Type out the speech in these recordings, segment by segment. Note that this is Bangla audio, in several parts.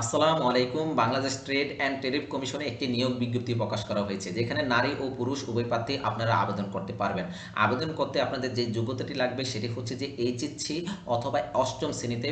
আসসালামু আলাইকুম। বাংলাদেশ ট্রেড অ্যান্ড টেরিফ কমিশনে একটি নিয়োগ বিজ্ঞপ্তি প্রকাশ করা হয়েছে, যেখানে নারী ও পুরুষ উভয় প্রার্থী আপনারা আবেদন করতে পারবেন। আবেদন করতে আপনাদের যে যোগ্যতাটি লাগবে সেটি হচ্ছে যে এইচএসসি অথবা অষ্টম শ্রেণীতে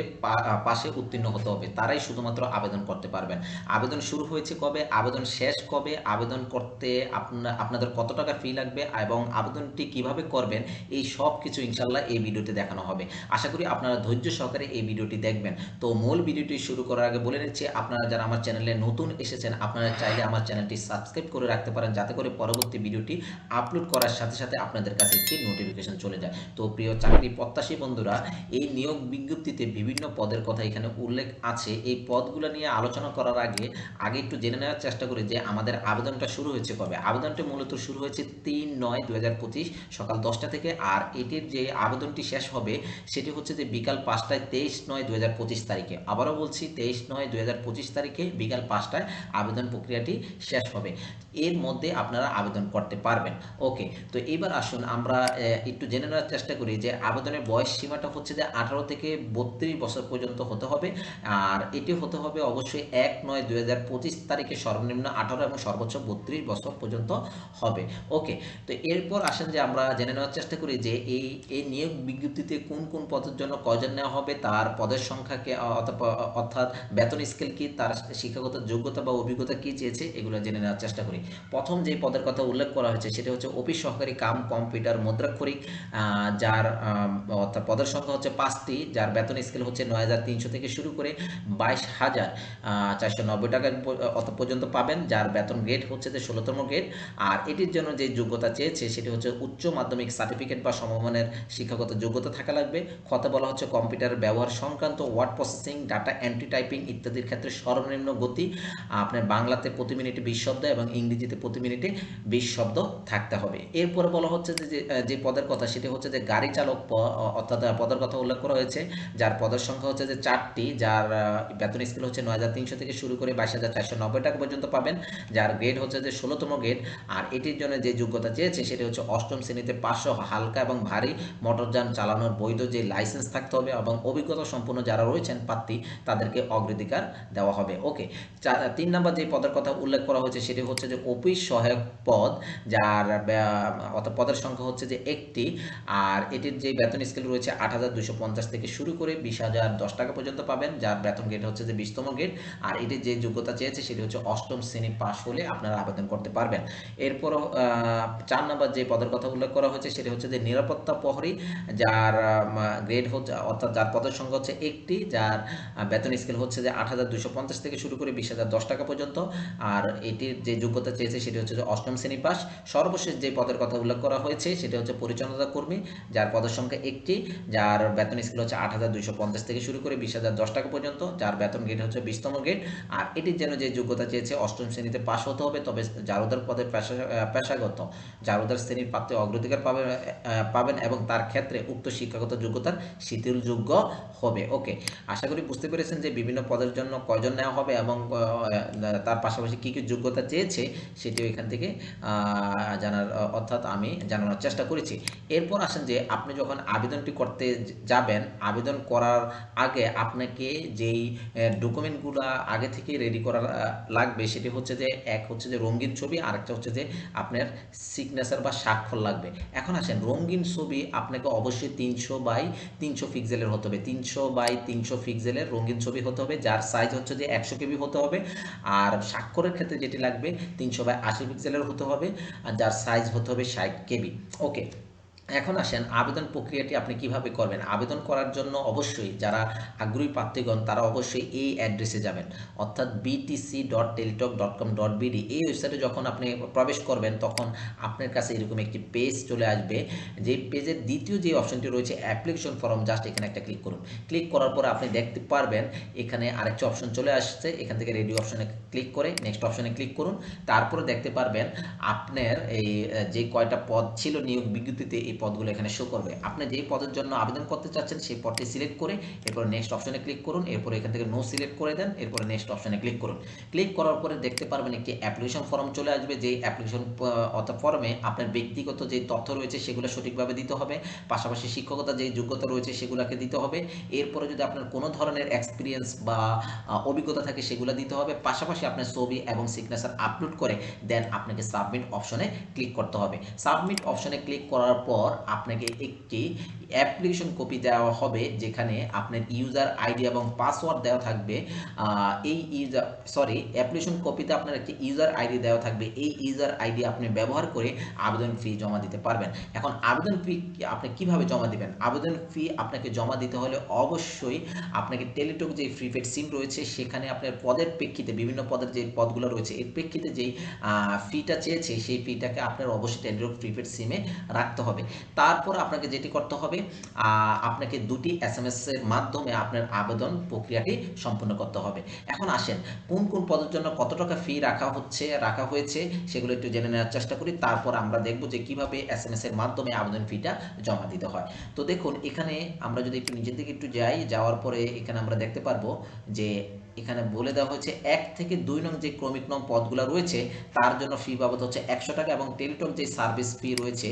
পাশে উত্তীর্ণ হতে হবে। তারাই শুধুমাত্র আবেদন করতে পারবেন। আবেদন শুরু হয়েছে কবে? আবেদন শেষ কবে? আবেদন করতে আপনা, আপনাদের কত টাকা ফি লাগবে? এবং আবেদনটি কীভাবে করবেন? এই সব কিছু ইনশাল্লাহ এই ভিডিওতে দেখানো হবে। আশা করি আপনারা ধৈর্য সহকারে এই ভিডিওটি দেখবেন। তো মূল ভিডিওটি শুরু করার আগে বলে নিচ্ছি আপনারা যারা আমার চ্যানেলে নতুন এসেছেন, আপনারা চাইলে আমার চ্যানেলটি সাবস্ক্রাইব করে রাখতে পারেন যাতে করে পরবর্তী ভিডিওটি আপলোড করার সাথে সাথে আপনাদের কাছে একটি নোটিফিকেশন চলে যায়। তো প্রিয় চাকরি প্রত্যাশী বন্ধুরা, এই নিয়োগ বিজ্ঞপ্তিতে বিভিন্ন পদের কথা এখানে উল্লেখ আছে। এই পদগুলো নিয়ে আলোচনা করার আগে আগে একটু জেনে নেওয়ার চেষ্টা করি যে আমাদের আবেদনটা শুরু হয়েছে কবে? আবেদনটি মূলত শুরু হয়েছে তিন নয় দু সকাল দশটা থেকে, আর এটির যে আবেদনটি শেষ হবে, সেটি হচ্ছে যে বিকাল পাঁচটায় তেইশ নয় দু তারিখে। আবারও বলছি, তেইশ নয় দু তারিখে বিকাল পাঁচটায় আবেদন প্রক্রিয়াটি শেষ হবে। এর মধ্যে আপনারা আবেদন করতে পারবেন। ওকে, তো এবার আসুন, আমরা একটু জেনে নেওয়ার চেষ্টা করি যে আবেদনের বয়স সীমাটা হচ্ছে যে আঠারো থেকে বত্রিশ বছর পর্যন্ত হতে হবে। আর এটি হতে হবে অবশ্যই এক নয় দুই তারিখে সর্বনিম্ন আঠারো এবং সর্বোচ্চ বত্রিশ বছর পর্যন্ত হবে। ওকে, তো এরপর আসেন যে আমরা জেনে নেওয়ার চেষ্টা করি যে এই এই নিয়োগ বিজ্ঞপ্তিতে কোন কোন পদের জন্য কজন নেওয়া হবে, তার পদের সংখ্যাকে অর্থাৎ বেতন স্কেল কি, তার শিক্ষাগত যোগ্যতা বা অভিজ্ঞতা কি চেয়েছে, এগুলো জেনে নেওয়ার চেষ্টা করি। প্রথম যে পদের কথা উল্লেখ করা হয়েছে, সেটা হচ্ছে অফিস সহকারী কাম কম্পিউটার মুদ্রাক্ষরিক যার অর্থাৎ পদের সংখ্যা হচ্ছে পাঁচটি, যার বেতন স্কেল হচ্ছে নয় হাজার তিনশো থেকে শুরু করে বাইশ হাজার চারশো নব্বই টাকা অত পর্যন্ত পাবেন, যার বেতন গ্রেড হচ্ছে যে ষোলোতম গ্রেড আর এটির জন্য যে যোগ্যতা চেয়েছে, সেটি হচ্ছে উচ্চ মাধ্যমিক সার্টিফিকেট বা সমমানের শিক্ষাগত যোগ্যতা থাকা লাগবে। কথা বলা হচ্ছে কম্পিউটার ব্যবহার সংক্রান্ত word processing data entry typing ইত্যাদির ক্ষেত্রে সর্বনিম্ন গতি, আপনার বাংলাতে প্রতি মিনিটে বিশ শব্দ এবং ইংরেজিতে প্রতি মিনিটে বিশ শব্দ থাকতে হবে। এরপরে বলা হচ্ছে যে, যে- যে পদের কথা সেটি হচ্ছে যে গাড়ি চালক অর্থাৎ পদের কথা উল্লেখ করা হয়েছে, যার পদের সংখ্যা হচ্ছে যে চারটি, যার বেতন স্কেল হচ্ছে নয় হাজার তিনশো থেকে শুরু করে বাইশ হাজার চারশো নব্বই টাকা পর্যন্ত পাবেন, যার গ্রেড হচ্ছে যে ষোলোতম গ্রেড আর এটির জন্য যে যোগ্যতা চেয়েছে সেটি হচ্ছে অষ্টম শ্রেণীতে পাঁচশো হালকা এবং ভারী মোটরযান চালানোর বৈধ যে লাইসেন্স থাকতে হবে এবং অভিজ্ঞতা সম্পন্ন যারা রয়েছেন প্রার্থী, তাদেরকে অগ্রাধিকার দেওয়া হবে। ওকে তিন নম্বর যে পদের কথা উল্লেখ করা হয়েছে সেটি হচ্ছে যে অফিস সহায়ক পদ যার পদের সংখ্যা হচ্ছে যে একটি আর এটির যে বেতন স্কেল রয়েছে আট থেকে শুরু করে বিশ টাকা পর্যন্ত পাবেন যার বেতন গেট হচ্ছে যে বিশতম গেট আর এটির যে যোগ্যতা চেয়েছে সেটি হচ্ছে অষ্টম শ্রেণি পাশ হলে আপনারা আবেদন করতে পারবেন। এরপরও আহ, চার নম্বর যে পদের কথা উল্লেখ করা হয়েছে সেটি হচ্ছে যে নিরাপত্তা প্রহরী যার গ্রেড হচ্ছে অর্থাৎ যার পদের সংখ্যা হচ্ছে একটি যার বেতন স্কেল হচ্ছে যে আট হাজার দুশো পঞ্চাশ থেকে শুরু করে বিশ হাজার দশ টাকা পর্যন্ত। আর এটির যে যোগ্যতা চেয়েছে সেটি হচ্ছে অষ্টম শ্রেণি পাস। সর্বশেষ যে পদের কথা উল্লেখ করা হয়েছে সেটি হচ্ছে পরিচালনা কর্মী, যার পদের সংখ্যা একটি। যার বেতন স্কেল হচ্ছে আট হাজার দুইশো পঞ্চাশ থেকে শুরু করে বিশ হাজার দশ টাকা পর্যন্ত। যার বেতন গেট হচ্ছে বিশতম গেট। আর এটির জন্য যে যোগ্যতা চেয়েছে অষ্টম শ্রেণীতে পাশ হতে হবে, তবে জারুদার পদে পেশা, পেশাগত, জারুদার শ্রেণির প্রাপ্তি অগ্রাধিকার পাবে, পাবেন এবং তার ক্ষেত্রে উক্ত শিক্ষাগত যোগ্যতার শিথিলযোগ্য হবে। ওকে, আশা করি বুঝতে পেরেছেন যে বিভিন্ন পদের জন্য কয়জন নেওয়া হবে এবং তার পাশাপাশি কী কী যোগ্যতা চেয়েছে সেটিও এখান থেকে জানার, অর্থাৎ আমি জানানোর চেষ্টা করেছি। এরপর আসেন যে আপনি যখন আবেদনটি করতে যাবেন, আবেদন করার আগে আপনাকে যেই ডকুমেন্টগুলো আগে থেকে রেডি করা লাগবে সেটি হচ্ছে যে, এক হচ্ছে যে রঙিন ছবি, আরেকটা হচ্ছে যে আপনার সিগনেচার বা স্বাক্ষর লাগবে। এখন আসেন, রঙিন ছবি আপনাকে অবশ্যই তিনশো বাই তিনশো পিক্সেলের হতে হবে। তিনশো বাই তিনশো পিক্সেলের রঙিন ছবি হতে হবে, যার সাইজ হচ্ছে যে একশো কেবি হতে হবে। আর স্বাক্ষরের ক্ষেত্রে যেটি লাগবে, তিনশো বাই আশি পিক্সেলের হতে হবে। আর যার সাইজ হতে হবে ষাট কেবি। ওকে এখন আসেন, আবেদন প্রক্রিয়াটি আপনি কীভাবে করবেন? আবেদন করার জন্য অবশ্যই যারা আগ্রহী প্রার্থীগণ, তারা অবশ্যই এই অ্যাড্রেসে যাবেন। অর্থাৎ BTC dot Teletalk dot com dot BD এই ওয়েবসাইটে যখন আপনি প্রবেশ করবেন, তখন আপনার কাছে এরকম একটি পেজ চলে আসবে। যে পেজের দ্বিতীয় যে অপশনটি রয়েছে অ্যাপ্লিকেশন ফর্ম জাস্ট এখানে একটা ক্লিক করুন। ক্লিক করার পরে আপনি দেখতে পারবেন, এখানে আরেকটি অপশন চলে আসছে। এখান থেকে রেডি অপশনে ক্লিক করে নেক্সট অপশনে ক্লিক করুন। তারপরে দেখতে পারবেন, আপনার এই, যে কয়টা পদ ছিল নিয়োগ বিজ্ঞপ্তিতে, এই পদগুলো এখানে শো করবে। আপনি যেই পদের জন্য আবেদন করতে চাচ্ছেন, সেই পদটি সিলেক্ট করে এরপর নেক্সট অপশনে ক্লিক করুন। এরপর এখান থেকে নো সিলেক্ট করে দেন, এরপরে নেক্সট অপশনে ক্লিক করুন। ক্লিক করার পরে দেখতে পারবেন একটি অ্যাপ্লিকেশন ফর্ম চলে আসবে। যেই অ্যাপ্লিকেশন অর্থাৎ ফর্মে আপনার ব্যক্তিগত যে তথ্য রয়েছে, সেগুলো সঠিকভাবে দিতে হবে। পাশাপাশি শিক্ষকতা যে যোগ্যতা রয়েছে, সেগুলোকে দিতে হবে। এরপরে যদি আপনার কোনো ধরনের এক্সপিরিয়েন্স বা অভিজ্ঞতা থাকে, সেগুলো দিতে হবে। পাশাপাশি আপনার ছবি এবং সিগনেচার আপলোড করে দেন আপনাকে সাবমিট অপশনে ক্লিক করতে হবে। সাবমিট অপশনে ক্লিক করার পর আপনাকে একটি অ্যাপ্লিকেশন কপি দেওয়া হবে, যেখানে আপনার ইউজার আইডি এবং পাসওয়ার্ড দেওয়া থাকবে। এই ইউজার সরি অ্যাপ্লিকেশন কপিতে আপনার একটি ইউজার আইডি দেওয়া থাকবে। এই ইউজার আইডি আপনি ব্যবহার করে আবেদন ফি জমা দিতে পারবেন। এখন আবেদন ফি আপনি কীভাবে জমা দিবেন? আবেদন ফি আপনাকে জমা দিতে হলে অবশ্যই আপনাকে টেলিটক যে প্রিপেড সিম রয়েছে, সেখানে আপনার পদের প্রেক্ষিতে, বিভিন্ন পদের যে পদগুলো রয়েছে, এর প্রেক্ষিতে যেই ফিটা চেয়েছে, সেই ফিটাকে আপনার অবশ্যই টেলিটক প্রিপেড সিমে রাখতে হবে। তারপর আপনাকে যেটি করতে হবে আপনাকে দুটি এস এম এর মাধ্যমে আপনার আবেদন প্রক্রিয়াটি সম্পূর্ণ করতে হবে। এখন আসেন, কোন কোন পদের জন্য কত টাকা ফি রাখা হচ্ছে, রাখা হয়েছে, সেগুলো একটু জেনে নেওয়ার চেষ্টা করি। তারপর আমরা দেখব যে কীভাবে এস এম এর মাধ্যমে আবেদন ফিটা জমা দিতে হয়। তো দেখুন, এখানে আমরা যদি একটু নিজের দিকে একটু যাই, যাওয়ার পরে এখানে আমরা দেখতে পারব যে এখানে বলে দেওয়া হয়েছে, এক থেকে দুই নং যে ক্রমিক নং পদগুলো রয়েছে, তার জন্য ফি বাবদ হচ্ছে একশো টাকা এবং টেলিটক যে সার্ভিস ফি রয়েছে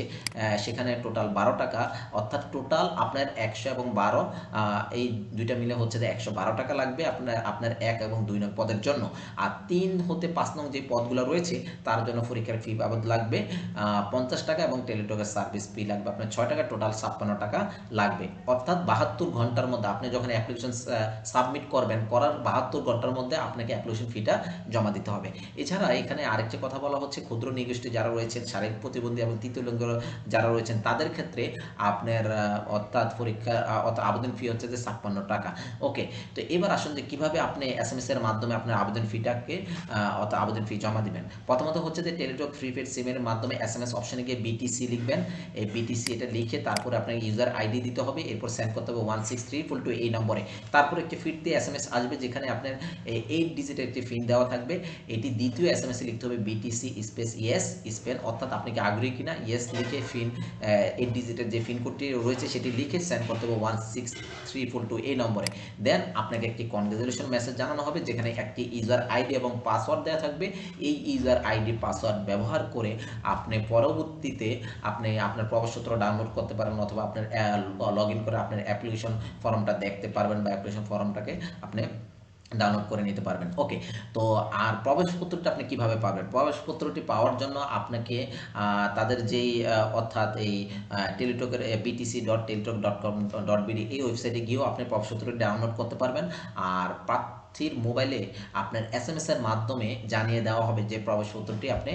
সেখানে টোটাল বারো টাকা। অর্থাৎ টোটাল আপনার একশো এবং বারো এই দুইটা মিলে হচ্ছে যে একশো বারো টাকা লাগবে আপনার আপনার এক এবং দুই নং পদের জন্য। আর তিন হতে পাঁচ নং যে পদগুলো রয়েছে, তার জন্য পরীক্ষার ফি বাবদ লাগবে পঞ্চাশ টাকা এবং টেলিটকের সার্ভিস ফি লাগবে, আপনার ছয় টাকা টোটাল ছাপ্পান্ন টাকা লাগবে। অর্থাৎ বাহাত্তর ঘণ্টার মধ্যে আপনি যখন অ্যাপ্লিকেশন সাবমিট করবেন, করার বাহাত্তর বাহাত্তর ঘণ্টার মধ্যে আপনাকে অ্যাপ্লিকেশন ফিটা জমা দিতে হবে। এছাড়া এখানে আরেকটি কথা বলা হচ্ছে, ক্ষুদ্র নিগোষ্ঠী যারা রয়েছেন, শারীরিক প্রতিবন্ধী এবং তৃতীয় লিঙ্গ যারা রয়েছেন, তাদের ক্ষেত্রে আপনার অর্থাৎ পরীক্ষা আবেদন ফি হচ্ছে যে ছাপ্পান্ন টাকা। ওকে তো এবার আসুন যে কীভাবে আপনি এস এম এস এর মাধ্যমে আপনার আবেদন ফিটাকে অর্থাৎ আবেদন ফি জমা দিবেন। প্রথমত হচ্ছে যে টেলিটক প্রিপেড সিমের মাধ্যমে এস এম এস অপশনে গিয়ে বিটিসি লিখবেন। এই বিটিসি এটা লিখে তারপরে আপনাকে ইউজার আইডি দিতে হবে, এরপর সেন্ড করতে হবে one six three four two এই নম্বরে। তারপর একটি ফিট দিয়ে এস এম এস আসবে যেখানে আপনি আপনার এইট ডিজিটের একটি ফিন দেওয়া থাকবে। এটি দ্বিতীয় এস এম এসে লিখতে হবে বিটিসি স্পেস ইয়েস স্পেন অর্থাৎ আপনি কি আগ্রহী কিনা? ইয়েস লিখে ফিন এইট ডিজিটের যে ফিন কোডটি রয়েছে সেটি লিখে সেন্ড করতে হবে one six three four two এই নম্বরে। দেন আপনাকে একটি কনগ্রেচুলেশন মেসেজ জানানো হবে, যেখানে একটি ইউজার আইডি এবং পাসওয়ার্ড দেওয়া থাকবে। এই ইউজার আইডি পাসওয়ার্ড ব্যবহার করে আপনি পরবর্তীতে আপনি আপনার প্রবেশপত্র ডাউনলোড করতে পারেন অথবা আপনার লগ ইন করে আপনার অ্যাপ্লিকেশন ফর্মটা দেখতে পারবেন বা অ্যাপ্লিকেশন ফর্মটাকে আপনি ডাউনলোড করে নিতে পারবেন। ওকে তো আর প্রবেশপত্রটা আপনি কীভাবে পাবেন? প্রবেশপত্রটি পাওয়ার জন্য আপনাকে তাদের যেই অর্থাৎ এই টেলিটকের BTC dot Teletalk dot com dot BD এই ওয়েবসাইটে গিয়েও আপনি প্রবেশপত্রটি ডাউনলোড করতে পারবেন। আর প্রার্থীর মোবাইলে আপনার এস এম এস এর মাধ্যমে জানিয়ে দেওয়া হবে যে প্রবেশপত্রটি আপনি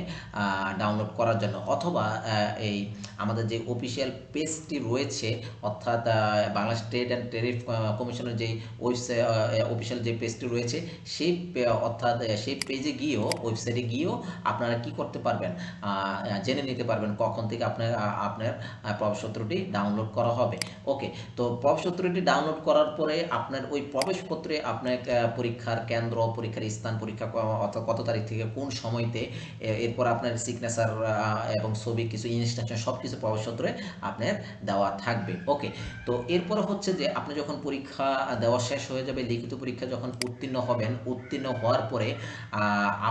ডাউনলোড করার জন্য। অথবা এই আমাদের যে অফিসিয়াল পেজটি রয়েছে, অর্থাৎ বাংলা স্টেট অ্যান্ড টেরিফ কমিশনের যে ওয়েবসাইট অফিসিয়াল যে পেজটি রয়েছে, সেই অর্থাৎ সেই পেজে গিয়েও ওয়েবসাইটে গিয়েও আপনারা কি করতে পারবেন? জেনে নিতে পারবেন কখন থেকে আপনার আপনার প্রবেশপত্রটি ডাউনলোড করা হবে। ওকে তো প্রবেশপত্রটি ডাউনলোড করার পরে আপনার ওই প্রবেশপত্রে আপনার পরীক্ষার কেন্দ্র, পরীক্ষার স্থান, পরীক্ষা অর্থাৎ কত তারিখ থেকে কোন সময়তে এরপর আপনার সিগনেচার এবং ছবি, কিছু ইনস্ট্রাকশন সব কিছু প্রবেশপত্রে আপনার দেওয়া থাকবে। ওকে তো এরপরে হচ্ছে যে আপনি যখন পরীক্ষা দেওয়া শেষ হয়ে যাবে, লিখিত পরীক্ষা যখন উত্তীর্ণ হবেন, উত্তীর্ণ হওয়ার পরে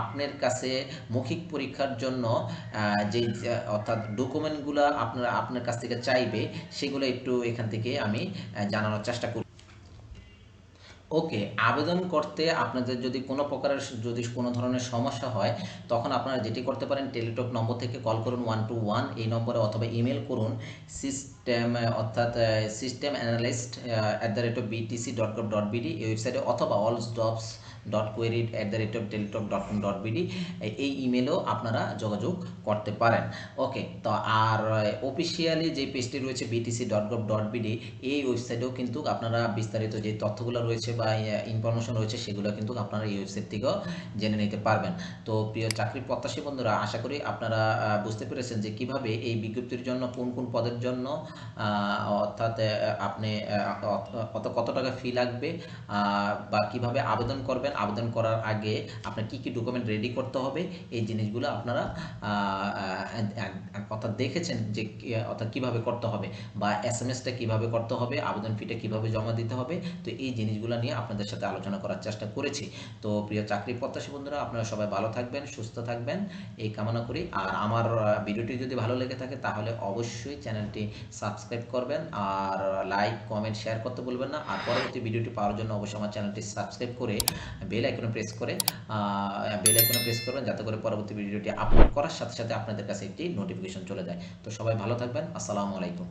আপনার কাছে মৌখিক পরীক্ষার জন্য যে অর্থাৎ ডকুমেন্টগুলো আপনার আপনার কাছ থেকে চাইবে, সেগুলো একটু এখান থেকে আমি জানানোর চেষ্টা করি ওকে, আবেদন করতে আপনাদের যদি কোনো প্রকারের যদি কোনো ধরনের সমস্যা হয়, তখন আপনারা যেটি করতে পারেন, টেলিটক নম্বর থেকে কল করুন ওয়ান টু ওয়ান, এই নম্বরে অথবা ইমেল করুন সিস্টেম অর্থাৎ system analyst at the rate of BTC dot com dot BD এই ওয়েবসাইটে অথবা all jobs dot query at the rate of dot com BD এই ইমেলও আপনারা যোগাযোগ করতে পারেন। ওকে তো আর অফিসিয়ালি যে পেজটি রয়েছে BTC dot gov dot BD এই ওয়েবসাইটেও কিন্তু আপনারা বিস্তারিত যে তথ্যগুলো রয়েছে বা ইনফরমেশন রয়েছে, সেগুলো কিন্তু আপনারা এই ওয়েবসাইট থেকেও জেনে নিতে পারবেন। তো প্রিয় চাকরি প্রত্যাশী বন্ধুরা, আশা করি আপনারা বুঝতে পেরেছেন যে কীভাবে এই বিজ্ঞপ্তির জন্য, কোন কোন পদের জন্য অর্থাৎ আপনি কত টাকা ফি লাগবে বা কীভাবে আবেদন করবেন আবেদন করার আগে আপনার কি কি ডকুমেন্ট রেডি করতে হবে? এই জিনিসগুলো আপনারা অর্থাৎ দেখেছেন যে অর্থাৎ কীভাবে করতে হবে বা এস এম এসটা কীভাবে করতে হবে, আবেদন ফিটা কীভাবে জমা দিতে হবে? তো এই জিনিসগুলো নিয়ে আপনাদের সাথে আলোচনা করার চেষ্টা করেছি। তো প্রিয় চাকরি প্রত্যাশী বন্ধুরা, আপনারা সবাই ভালো থাকবেন, সুস্থ থাকবেন। এই কামনা করি। আর আমার ভিডিওটি যদি ভালো লেগে থাকে তাহলে অবশ্যই চ্যানেলটি সাবস্ক্রাইব করবেন। আর লাইক, কমেন্ট, শেয়ার করতে বলবেন না। আর পরবর্তী ভিডিওটি পাওয়ার জন্য অবশ্যই আমার চ্যানেলটি সাবস্ক্রাইব করে বেল আইকনে প্রেস করে বেল আইকনে প্রেস করবেন যাতে করে পরবর্তী ভিডিওটি আপলোড করার সাথে সাথে আপনাদের কাছে একটি নোটিফিকেশন চলে যায়। তো সবাই ভালো থাকবেন, আসসালামু আলাইকুম।